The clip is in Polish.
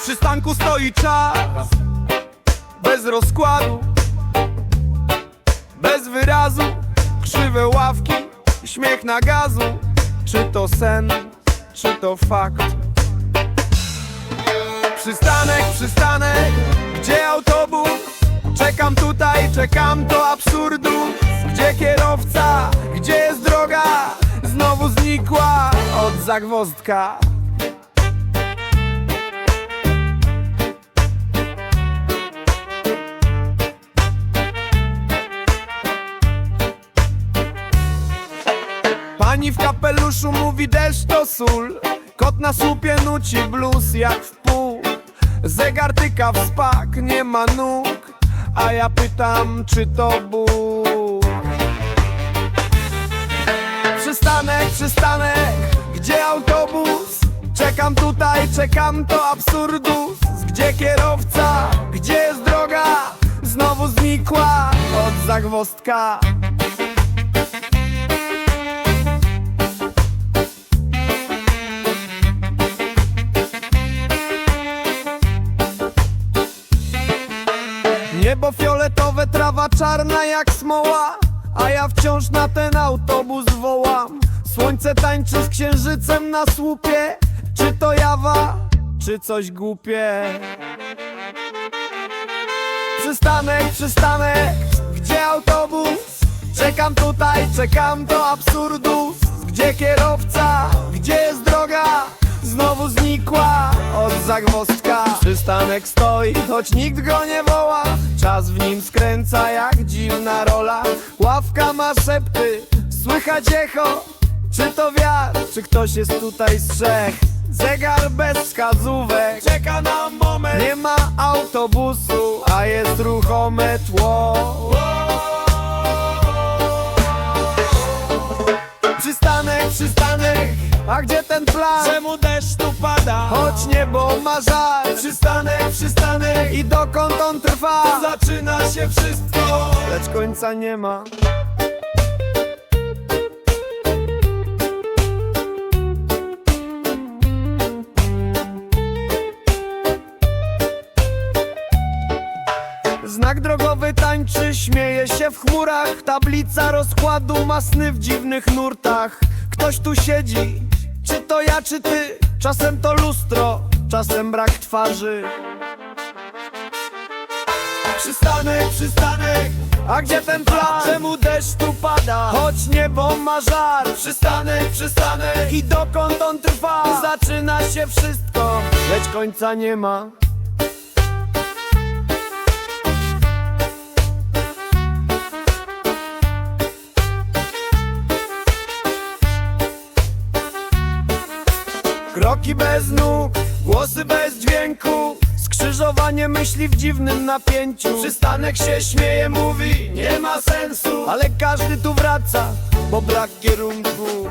przystanku stoi czas. Bez rozkładu. Bez wyrazu. Krzywe ławki. Śmiech na gazu. Czy to sen, czy to fakt? Przystanek, przystanek. Gdzie autobus? Czekam tutaj, czekam do absurdu. Gdzie kierowca? Gdzie jest droga? Znowu znikła od zagwozdka Pani w kapeluszu mówi deszcz to sól. Kot na słupie nuci blues jak w pół. Zegar tyka w spak, nie ma nóg. A ja pytam, czy to Bóg Przystanek, przystanek, gdzie autobus? Czekam tutaj, czekam to absurdus. Gdzie kierowca, gdzie jest droga? Znowu znikła od zagwozdka Niebo fioletowe, trawa czarna jak smoła A ja wciąż na ten autobus wołam Słońce tańczy z księżycem na słupie Czy to jawa, czy coś głupie? Przystanek, przystanek, gdzie autobus? Czekam tutaj, czekam do absurdus Gdzie kierowca? Od zagwozdka. Przystanek stoi, choć nikt go nie woła. Czas w nim skręca jak dziwna rola. Ławka ma szepty, słychać echo. Czy to wiatr, czy ktoś jest tutaj z trzech? Zegar bez wskazówek. Czeka na moment. Nie ma autobusu, a jest ruchome tło. Przystanek, przystanek, a gdzie ten plan? Czemu deszcz tu pada? Choć niebo ma żal. Przystanek, przystanek i dokąd on trwa? Zaczyna się wszystko. Lecz końca nie ma. Znak drogowy tańczy, śmieje się w chmurach. Tablica rozkładu ma sny w dziwnych nurtach. Ktoś tu siedzi, to ja, czy ty? Czasem to lustro, czasem brak twarzy Przystanek, przystanek, a gdzie ten plan? Czemu deszcz tu pada? Choć niebo ma żar Przystanek, przystanek i dokąd on trwa? Zaczyna się wszystko, lecz końca nie ma Kroki bez nóg, głosy bez dźwięku Skrzyżowanie myśli w dziwnym napięciu. Przystanek się śmieje, mówi, nie ma sensu Ale każdy tu wraca, bo brak kierunku